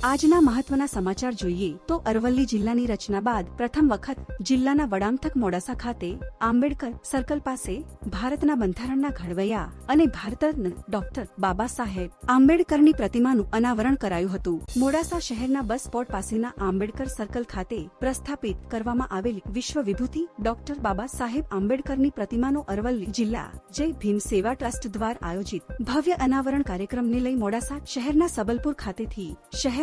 આજના મહત્વના સમાચાર જોઈએ તો અરવલ્લી જિલ્લાની રચના બાદ પ્રથમ વખત જિલ્લાના વડામથક મોડાસા ખાતે આંબેડકર સર્કલ પાસે ભારતના બંધારણના ઘડવૈયા અને ભારતરત્ન ડોક્ટર બાબા સાહેબ આંબેડકરની પ્રતિમાનું અનાવરણ કરાયું હતું. મોડાસા શહેરના બસ સ્પોટ પાસેના આંબેડકર સર્કલ ખાતે પ્રસ્થાપિત કરવામાં આવેલી વિશ્વ વિભૂતિ ડોક્ટર બાબા સાહેબ આંબેડકરની પ્રતિમાનો અરવલ્લી જિલ્લા જય ભીમ સેવા ટ્રસ્ટ દ્વારા આયોજિત ભવ્ય અનાવરણ કાર્યક્રમને લઈ મોડાસા શહેરના સબલપુર ખાતેથી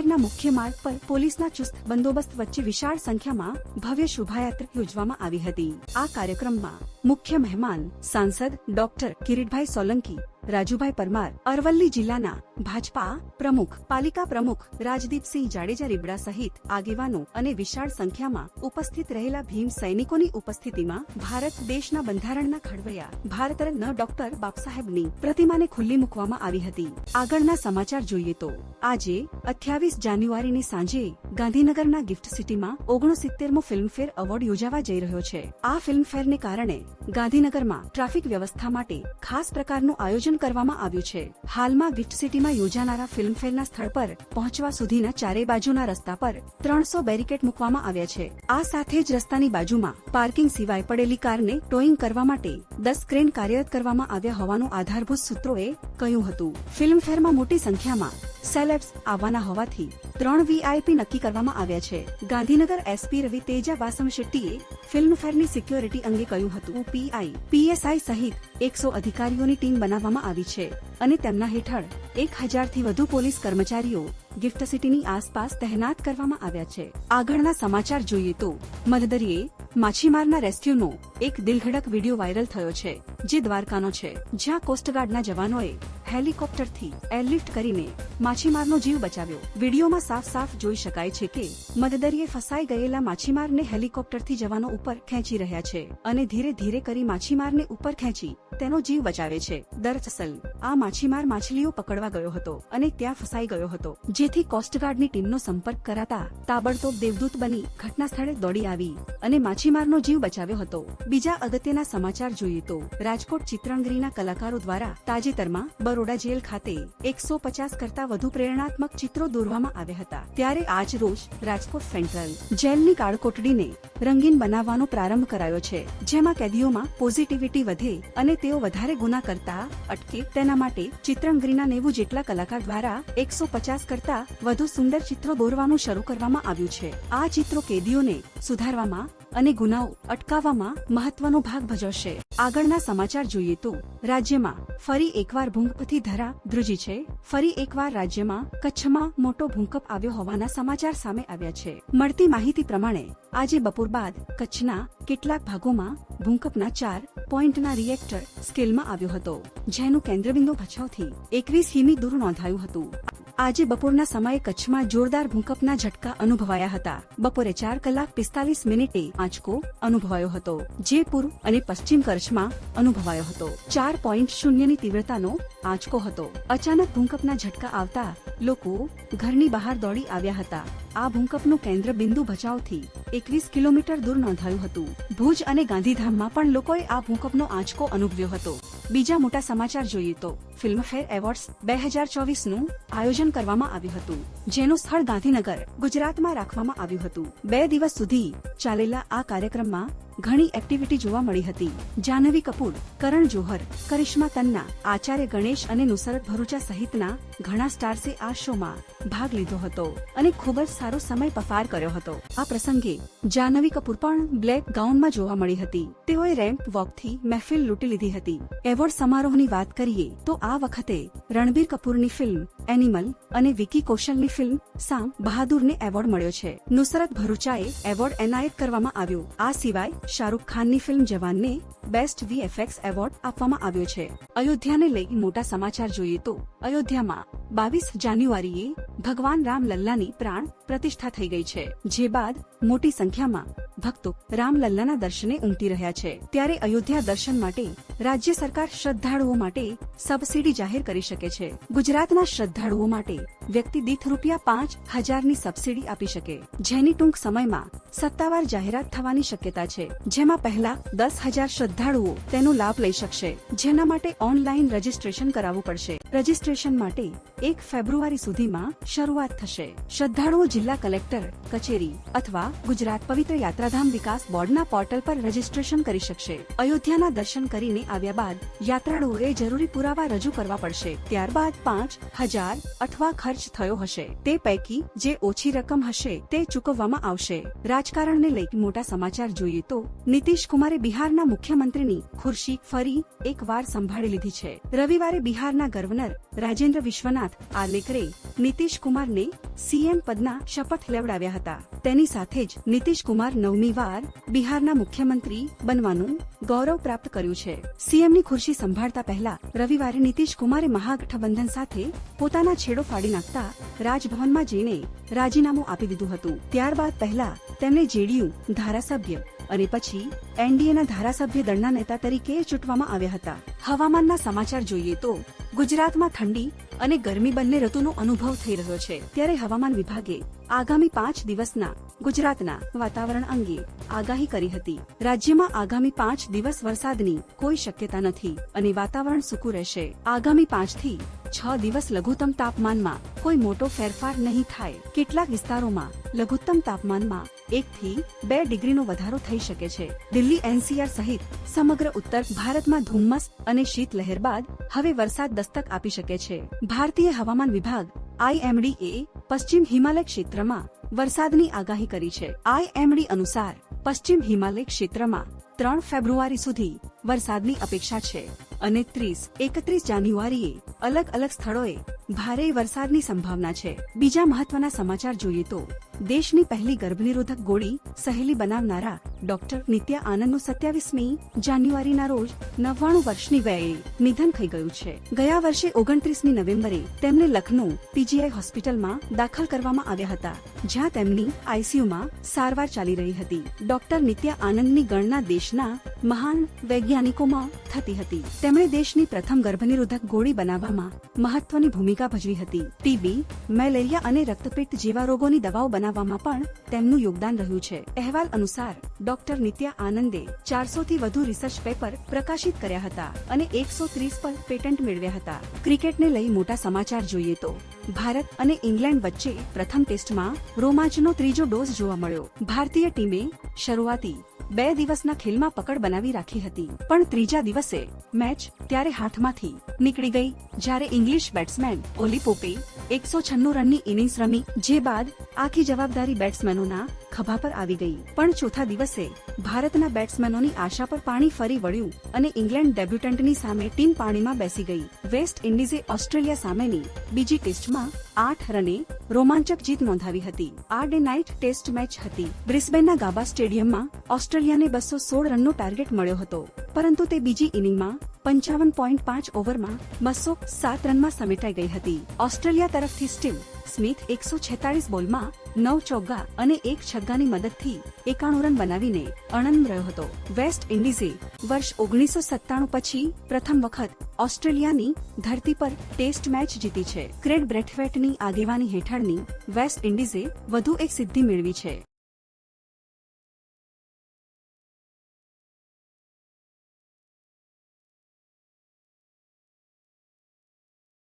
શહેરના મુખ્ય માર્ગ પર પોલીસના ચુસ્ત બંદોબસ્ત વચ્ચે વિશાળ સંખ્યામાં ભવ્ય શોભાયાત્રા યોજવામાં આવી હતી. આ કાર્યક્રમમાં મુખ્ય મહેમાન સાંસદ ડોક્ટર કિરીટભાઈ સોલંકી, રાજુભાઈ પરમાર, અરવલ્લી જિલ્લાના ભાજપા પ્રમુખ, પાલિકા પ્રમુખ રાજદીપસિંહ જાડેજા રીબડા સહિત આગેવાનો અને વિશાળ સંખ્યામાં ઉપસ્થિત રહેલા ભીમ સૈનિકોની ઉપસ્થિતિમાં ભારત દેશના બંધારણના ખડવૈયા ભારતરત્ન ડોક્ટર બાપસાહેબની પ્રતિમાને ખુલ્લી મૂકવામાં આવી હતી. આગળના સમાચાર જોઈએ તો, આજે અઠ્યાવીસ જાન્યુઆરીની સાંજે ગાંધીનગરના ગિફ્ટ સિટીમાં ઓગણસિત્તેરમો ફિલ્મફેર એવોર્ડ યોજાવા જઈ રહ્યો છે. આ ફિલ્મફેરને કારણે ગાંધીનગરમાં ટ્રાફિક વ્યવસ્થા માટે ખાસ પ્રકારનું આયોજન કરવામાં આવ્યું છે. હાલમાં ગિફ્ટ સિટીમાં યોજાનારા ફિલ્મફેરના સ્થળ પર પહોંચવા સુધીના ચારે બાજુના રસ્તા પર ત્રણસો બેરિકેડ મૂકવામાં આવ્યા છે. આ સાથે જ રસ્તાની બાજુમાં પાર્કિંગ સિવાય પડેલી કારને ટોઈંગ કરવા માટે દસ ક્રેન કાર્યરત કરવામાં આવ્યા હોવાનું આધારભૂત સૂત્રોએ કહ્યું હતું. ફિલ્મફેરમાં મોટી સંખ્યામાં સેલેબ્સ આવવાના હોવાથી ત્રણ વીઆઈપી નક્કી કરવામાં આવ્યા છે. ગાંધીનગર એસપી રવિ તેજા વાસમ શેટ્ટીએ ફિલ્મફેરની સિક્યોરિટી અંગે કહ્યું હતું. પીઆઈ પીએસઆઈ સહિત એકસો અધિકારીઓની ટીમ બનાવવામાં આવી છે અને તેમના હેઠળ એક હજારથી વધુ પોલીસ કર્મચારીઓ ગિફ્ટ સિટીની આસપાસ તહેનાત કરવામાં આવ્યા છે. આગળના સમાચાર જોઈએ તો મધદરીએ માછીમારના રેસ્ક્યુનો એક દિલઘડક વીડિયો વાયરલ થયો છે, જે દ્વારકાનો છે, જ્યાં કોસ્ટગાર્ડના જવાનોએ હેલિકોપ્ટરથી એરલિફ્ટ કરીને માછીમારનો જીવ બચાવ્યો. વિડીયોમાં સાફ સાફ જોઈ શકાય છે કે મદદરીએ ફસાઈ ગયેલા માછીમારને હેલિકોપ્ટરથી જવાનો ઉપર ખેંચી રહ્યા છે અને ધીરે ધીરે કરી માછીમારને ઉપર ખેંચી તેનો જીવ બચાવે છે. દરઅસલ આ માછીમાર માછલીઓ પકડવા ગયો હતો અને ત્યાં ફસાઈ ગયો હતો. જેથી કોસ્ટગાર્ડની ટીમનો સંપર્ક કરાતા તાબડતોબ દેવદૂત બની ઘટના સ્થળે દોડી આવી અને માછીમારનો જીવ બચાવ્યો હતો. બીજા અગત્યના સમાચાર જોઈએ તો રાજકોટ ચિત્રાંગરીના કલાકારો દ્વારા તાજેતરમાં બરોડા જેલ ખાતે એકસો પચાસ કરતા વધુ પ્રેરણાત્મક ચિત્રો દોરવામાં આવ્યા હતા. ત્યારે આજ રોજ રાજકોટ સેન્ટ્રલ જેલની કાળકોટડીને રંગીન બનાવવાનો પ્રારંભ કરાયો છે, જેમાં કેદીઓમાં પોઝિટિવિટી વધે અને તેઓ વધારે ગુના કરતા અટકે તેના માટે ચિત્રંગરીના નેવું જેટલા કલાકાર દ્વારા એકસો પચાસ કરતા વધુ સુંદર ચિત્રો દોરવાનું શરૂ કરવામાં આવ્યું છે. આ ચિત્રો કેદીઓને સુધારવામાં અને ગુનાઓ અટકાવવામાં મહત્વનો ભાગ ભજવશે. આગળના સમાચાર જોઈએ તો, રાજ્યમાં ફરી એકવાર ભૂકંપથી ધરા ધ્રુજી છે. ફરી એકવાર રાજ્યમાં કચ્છમાં મોટો ભૂકંપ આવ્યો હોવાના સમાચાર સામે આવ્યા છે. મળતી માહિતી પ્રમાણે, આજે બપોર બાદ કચ્છના કેટલાક ભાગોમાં ભૂકંપના ચાર પોઈન્ટના રિએક્ટર સ્કેલમાં આવ્યો હતો, જેનું કેન્દ્રબિંદુ ભચાઉથી એકવીસ કિમી દૂર નોંધાયું હતું. આજે બપોરના સમયે કચ્છમાં જોરદાર ભૂકંપના ઝટકા અનુભવાયા હતા. બપોરે ચાર કલાક પિસ્તાલીસ મિનિટે આંચકો અનુભવાયો હતો, જે પૂર્વ અને પશ્ચિમ કચ્છમાં અનુભવાયો હતો. ચાર પોઈન્ટ શૂન્યની તીવ્રતાનો આંચકો હતો. અચાનક ભૂકંપના ઝટકા આવતા લોકો ઘરની બહાર દોડી આવ્યા હતા. આ ભૂકંપનું કેન્દ્ર બિંદુ ભચાઉથી એકવીસ કિલોમીટર દૂર નોંધાયું હતું. ભુજ અને ગાંધીધામમાં પણ લોકોએ આ ભૂકંપનો આંચકો અનુભવ્યો હતો. બીજા મોટા સમાચાર જોઈએ તો ફિલ્મફેર એવોર્ડ્સ બે હજાર ચોવીસનું આયોજન કરવામાં આવ્યું હતું, જેનું સ્થળ ગાંધીનગર, ગુજરાતમાં રાખવામાં આવ્યું હતું. બે દિવસ સુધી ચાલેલા આ કાર્યક્રમમાં ઘણી એક્ટિવિટી જોવા મળી હતી. જાહ્નવી કપૂર, કરણ જોહર, કરિશ્મા તન્ના, આચાર્ય ગણેશ અને નુસરત ભરૂચા સહિતના ઘણા સ્ટાર્સે આ શોમાં ભાગ લીધો હતો અને ખૂબ જ સારો સમય પસાર કર્યો હતો. આ પ્રસંગે જાહ્નવી કપૂર પણ બ્લેક ગાઉનમાં જોવા મળી હતી. તેઓએ રેમ્પ વોકથી મહેફિલ લૂંટી લીધી હતી. એવોર્ડ સમારોહની વાત કરીએ તો આ વખતે રણબીર કપૂરની ફિલ્મ એનિમલ અને વિકી કૌશલની ફિલ્મ સામ બહાદુરને એવોર્ડ મળ્યો છે. નુસરત ભરૂચાએ એવોર્ડ એનાયત કરવામાં આવ્યો. આ સિવાય શાહરૂખ ખાનની ફિલ્મ જવાનને બેસ્ટ વીએફએક્સ એવોર્ડ આપવામાં આવ્યો છે. અયોધ્યાને લઈ મોટા સમાચાર જોઈએ તો અયોધ્યામાં બાવીસ જાન્યુઆરીએ ભગવાન રામ લલ્લાની પ્રાણ પ્રતિષ્ઠા થઈ ગઈ છે. જે બાદ મોટી સંખ્યામાં ભક્તો રામલલ્લાના દર્શને ઉમટી રહ્યા છે. ત્યારે અયોધ્યા દર્શન માટે રાજ્ય સરકાર શ્રદ્ધાળુઓ માટે સબસિડી જાહેર કરી શકે છે. ગુજરાતના શ્રદ્ધાળુઓ માટે વ્યક્તિ દીઠ રૂપિયા પાંચ હજારની સબસિડી આપી શકે. જેની ટૂંક સમયમાં સત્તાવાર જાહેરાત થવાની શક્યતા છે, જેમાં પહેલા દસ હજાર શ્રદ્ધાળુઓ તેનો લાભ લઈ શકશે. જેના માટે ઓનલાઈન રજીસ્ટ્રેશન કરાવવું પડશે. રજીસ્ટ્રેશન માટે એક ફેબ્રુઆરી સુધીમાં શરૂઆત થશે. શ્રદ્ધાળુઓ જિલ્લા કલેક્ટર, કચેરી અથવા ગુજરાત પવિત્ર યાત્રાધામ વિકાસ બોર્ડના પોર્ટલ પર રજીસ્ટ્રેશન કરી શકશે. અયોધ્યાના દર્શન કરીને આવ્યા બાદ યાત્રાળુઓએ જરૂરી પુરાવા રજૂ કરવા પડશે. ત્યારબાદ પાંચ હજાર અથવા ખર્ચ થયો હશે. તે પૈકી જે ઓછી રકમ હશે તે ચૂકવવામાં આવશે. રાજકારણને લઈ મોટા સમાચાર જોઈએ તો નીતિશ કુમારે બિહારના મુખ્યમંત્રીની ખુરશી ફરી એકવાર સંભાળી લીધી છે. રવિવારે બિહારના ગવર્નર રાજેન્દ્ર વિશ્વનાથ આલેકરે નીતિશ કુમારને સીએમ પદના શપથ લેવડાવ્યા હતા. તેની સાથે જ નીતિશ કુમાર નવમી વાર બિહારના મુખ્યમંત્રી બનવાનું ગૌરવ પ્રાપ્ત કર્યું છે. સીએમની ખુરશી સંભાળતા પહેલા રવિવારે નીતિશ કુમારે મહાગઠબંધન સાથે પોતાના છેડો ફાડી નાખતા રાજભવનમાં જઈને રાજીનામું આપી દીધું હતું. ત્યારબાદ પહેલા તેમણે જેડીયુ ધારાસભ્ય અને પછી એનડીએના ધારાસભ્ય દળના નેતા તરીકે ચૂંટવામાં આવ્યા હતા. હવામાનના સમાચાર જોઈએ તો ગુજરાતમાં ઠંડી અને ગરમી બંને ઋતુનો અનુભવ થઈ રહ્યો છે. ત્યારે હવામાન વિભાગે આગામી પાંચ દિવસના ગુજરાતના વાતાવરણ અંગે આગાહી કરી હતી. રાજ્યમાં આગામી પાંચ દિવસ વરસાદની કોઈ શક્યતા નથી અને વાતાવરણ સૂકું રહેશે. આગામી પાંચથી છ દિવસ લઘુત્તમ તાપમાનમાં કોઈ મોટો ફેરફાર નહીં થાય. કેટલાક વિસ્તારોમાં લઘુત્તમ તાપમાનમાં એક થી બે ડિગ્રીનો વધારો થઈ શકે છે. દિલ્હી એનસીઆર સહિત સમગ્ર ઉત્તર ભારતમાં ધુમ્મસ અને શીતલહેર બાદ હવે વરસાદ દસ્તક આપી શકે છે. ભારતીય હવામાન વિભાગ આઈએમડી એ પશ્ચિમ હિમાલય ક્ષેત્રમાં વરસાદની આગાહી કરી છે. આઈએમડી અનુસાર પશ્ચિમ હિમાલય ક્ષેત્રમાં ત્રણ ફેબ્રુઆરી સુધી વરસાદની અપેક્ષા છે અને ત્રીસ એકત્રીસ જાન્યુઆરીએ અલગ અલગ સ્થળોએ ભારે વરસાદની સંભાવના છે. બીજા મહત્વના સમાચાર જોઈએ તો, દેશની પહેલી ગર્ભનિરોધક ગોળી સહેલી બનાવનારા ડોક્ટર નિત્યા આનંદનું સત્યાવીસમી જાન્યુઆરીના રોજ નવ્વાણું વર્ષની વયે નિધન થઈ ગયું છે. ગયા વર્ષે ઓગણત્રીસમી નવેમ્બરે તેમને લખનૌ પીજીઆઈ હોસ્પિટલમાં દાખલ કરવામાં આવ્યા હતા, જ્યાં તેમની આઈસીયુમાં સારવાર ચાલી રહી હતી. ડોક્ટર નિત્યા આનંદની ગણના દેશના મહાન વૈજ્ઞાનિકોમાં થતી હતી. તેમણે દેશની પ્રથમ ગર્ભનિરોધક ગોળી બનાવવામાં મહત્વની ભૂમિકા ભજવી હતી. ટીબી મેલેરિયા અને રક્તપિત્ત જેવા રોગોની દવાઓ બનાવવામાં પણ તેમનું યોગદાન રહ્યું છે. અહેવાલ અનુસાર, ડોક્ટર નિત્યા આનંદે ચારસો થી વધુ રિસર્ચ પેપર પ્રકાશિત કર્યા હતા અને એકસો ત્રીસ પર પેટન્ટ મેળવ્યા હતા. ક્રિકેટને લઈ મોટા સમાચાર જોઈએ તો, ભારત અને ઇંગ્લેન્ડ વચ્ચે પ્રથમ ટેસ્ટમાં રોમાંચનો ત્રીજો ડોઝ જોવા મળ્યો. ભારતીય ટીમે શરૂઆતી બે દિવસના ખેલમાં પકડ બનાવી રાખી હતી, પણ ત્રીજા દિવસે મેચ ત્યારે હાથમાંથી નીકળી ગઈ જ્યારે ઇંગ્લિશ બેટ્સમેન ઓલી પોપે એકસો છન્નું રનની ઇનિંગ્સ રમી, જે બાદ આખી જવાબદારી બેટ્સમેનોના ખભા પર આવી ગઈ. પણ ચોથા દિવસે ભારતના બેટ્સમેનોની આશા પર પાણી ફરી વળ્યું અને ઇંગ્લેન્ડ ડેબ્યુટન્ટની સામે ટીમ પાણીમાં બેસી ગઈ. વેસ્ટ ઇન્ડિઝે ઓસ્ટ્રેલિયા સામેની બીજી ટેસ્ટમાં આઠ રને રોમાંચક જીત નોંધાવી હતી. આ ડે નાઇટ ટેસ્ટ મેચ હતી. બ્રિસ્બેનના ગાબા સ્ટેડિયમમાં ઓસ્ટ્રેલિયાને બસો સોળ રનનો ટાર્ગેટ મળ્યો હતો. પરંતુ તે બીજી ઇનિંગમાં પંચાવન પોઈન્ટ પાંચ ઓવરમાં બસો સાત રનમાં સમેટાઈ ગઈ હતી. ઓસ્ટ્રેલિયા તરફથી સ્ટીવ સ્મિથ એકસો છેતાળીસ બોલમાં નવ ચોગ્ગા અને એક છગ્ગાની મદદથી એકાણું રન બનાવીને અણંદ રહ્યો હતો. વેસ્ટ ઇન્ડિઝે વર્ષ ઓગણીસો સત્તાણું પછી પ્રથમ વખત ઓસ્ટ્રેલિયાની ધરતી પર ટેસ્ટ મેચ જીતી છે. ક્રેડ બ્રેથવેટની આગેવાની હેઠળની વેસ્ટ ઇન્ડિઝે વધુ એક સિદ્ધિ મેળવી છે.